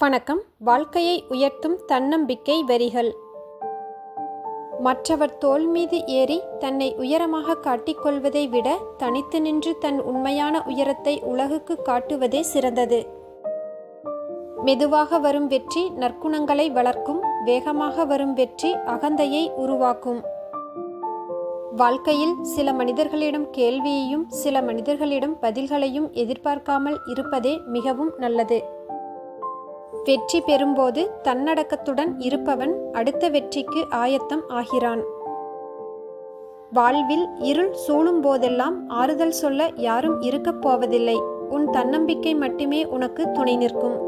வணக்கம். வாழ்க்கையை உயர்த்தும் தன்னம்பிக்கை வரிகள் மற்றவர் தோள் மீது ஏறி தன்னை உயரமாக காட்டிக்கொள்வதை விட தனித்து நின்று தன் உண்மையான உயரத்தை உலகுக்கு காட்டுவதே சிறந்தது. மெதுவாக வரும் வெற்றி நற்குணங்களை வளர்க்கும் வேகமாக வரும் வெற்றி அகந்தையை உருவாக்கும். வாழ்க்கையில் சில மனிதர்களிடம் கேள்வியையும் சில மனிதர்களிடம் பதில்களையும் எதிர்பார்க்காமல் இருப்பதே மிகவும் நல்லது. வெற்றி பெறும்போது தன்னடக்கத்துடன் இருப்பவன் அடுத்த வெற்றிக்கு ஆயத்தம் ஆகிறான். வாழ்வில் இருள் சூழும் போதெல்லாம் ஆறுதல் சொல்ல யாரும் இருக்கப் போவதில்லை. உன் தன்னம்பிக்கை மட்டுமே உனக்கு துணை நிற்கும்.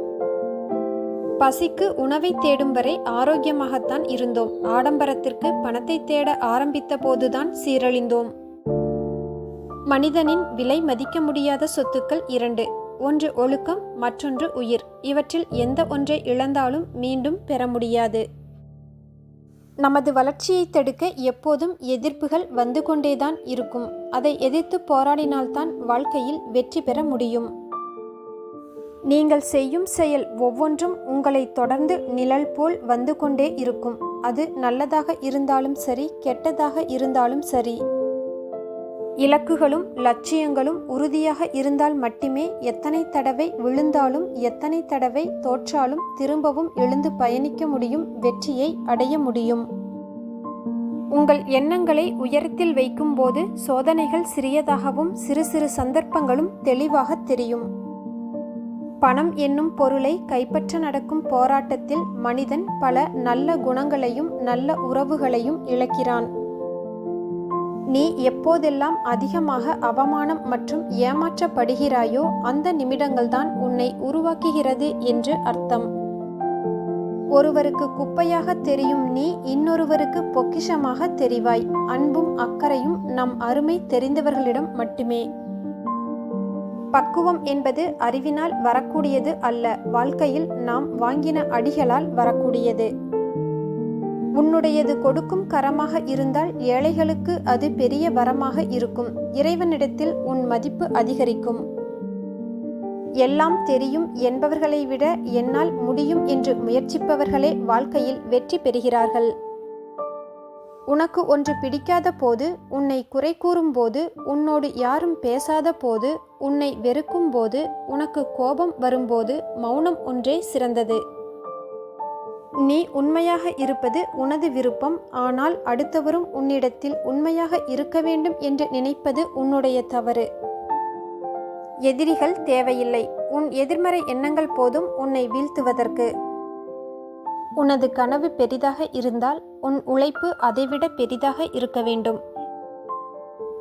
பசிக்கு உணவை தேடும் வரை ஆரோக்கியமாகத்தான் இருந்தோம். ஆடம்பரத்திற்கு பணத்தை தேட ஆரம்பித்த போதுதான் சீரழிந்தோம். மனிதனின் விலை மதிக்க முடியாத சொத்துக்கள் இரண்டு. ஒன்று ஒழுக்கம் மற்றொன்று உயிர். இவற்றில் எந்த ஒன்றை இழந்தாலும் மீண்டும் பெற முடியாது. நமது வளர்ச்சியை தடுக்க எப்போதும் எதிர்ப்புகள் வந்து கொண்டேதான் இருக்கும். அதை எதிர்த்து போராடினால்தான் வாழ்க்கையில் வெற்றி பெற முடியும். நீங்கள் செய்யும் செயல் ஒவ்வொன்றும் உங்களை தொடர்ந்து நிழல் போல் வந்து கொண்டே இருக்கும். அது நல்லதாக இருந்தாலும் சரி கெட்டதாக இருந்தாலும் சரி. இலக்குகளும் லட்சியங்களும் உறுதியாக இருந்தால் மட்டுமே எத்தனை தடவை விழுந்தாலும் எத்தனை தடவை தோற்றாலும் திரும்பவும் எழுந்து பயணிக்க முடியும் வெற்றியை அடைய முடியும். உங்கள் எண்ணங்களை உயரத்தில் வைக்கும்போது சோதனைகள் சிறியதாகவும் சிறு சிறு சந்தர்ப்பங்களும் தெளிவாக தெரியும். பணம் என்னும் பொருளை கைப்பற்ற நடக்கும் போராட்டத்தில் மனிதன் பல நல்ல குணங்களையும் நல்ல உறவுகளையும் இழக்கிறான். நீ எப்போதெல்லாம் அதிகமாக அவமானம் மற்றும் ஏமாற்றப்படுகிறாயோ அந்த நிமிடங்கள்தான் உன்னை உருவாக்குகிறது என்று அர்த்தம். ஒருவருக்கு குப்பையாக தெரியும் நீ இன்னொருவருக்கு பொக்கிஷமாக தெரிவாய். அன்பும் அக்கறையும் நம் அருமை தெரிந்தவர்களிடம் மட்டுமே. பக்குவம் என்பது அறிவினால் வரக்கூடியது அல்ல. வாழ்க்கையில் நாம் வாங்கின அடிகளால் வரக்கூடியது. உன்னுடையது கொடுக்கும் கரமாக இருந்தால் ஏழைகளுக்கு அது பெரிய வரமாக இருக்கும். இறைவனிடத்தில் உன் மதிப்பு அதிகரிக்கும். எல்லாம் தெரியும் என்பவர்களை விட என்னால் முடியும் என்று முயற்சிப்பவர்களே வாழ்க்கையில் வெற்றி பெறுகிறார்கள். உனக்கு ஒன்று பிடிக்காத போது உன்னை குறை கூறும் போது உன்னோடு யாரும் பேசாத போது உன்னை வெறுக்கும் போது உனக்கு கோபம் வரும்போது மௌனம் ஒன்றே சிறந்தது. நீ உண்மையாக இருப்பது உனது விருப்பம். ஆனால் அடுத்தவரும் உன்னிடத்தில் உண்மையாக இருக்க வேண்டும் என்று நினைப்பது உன்னுடைய தவறு. எதிரிகள் தேவையில்லை. உன் எதிர்மறை எண்ணங்கள் போதும் உன்னை வீழ்த்துவதற்கு. உனது கனவு பெரிதாக இருந்தால் உன் உழைப்பு அதைவிட பெரிதாக இருக்க வேண்டும்.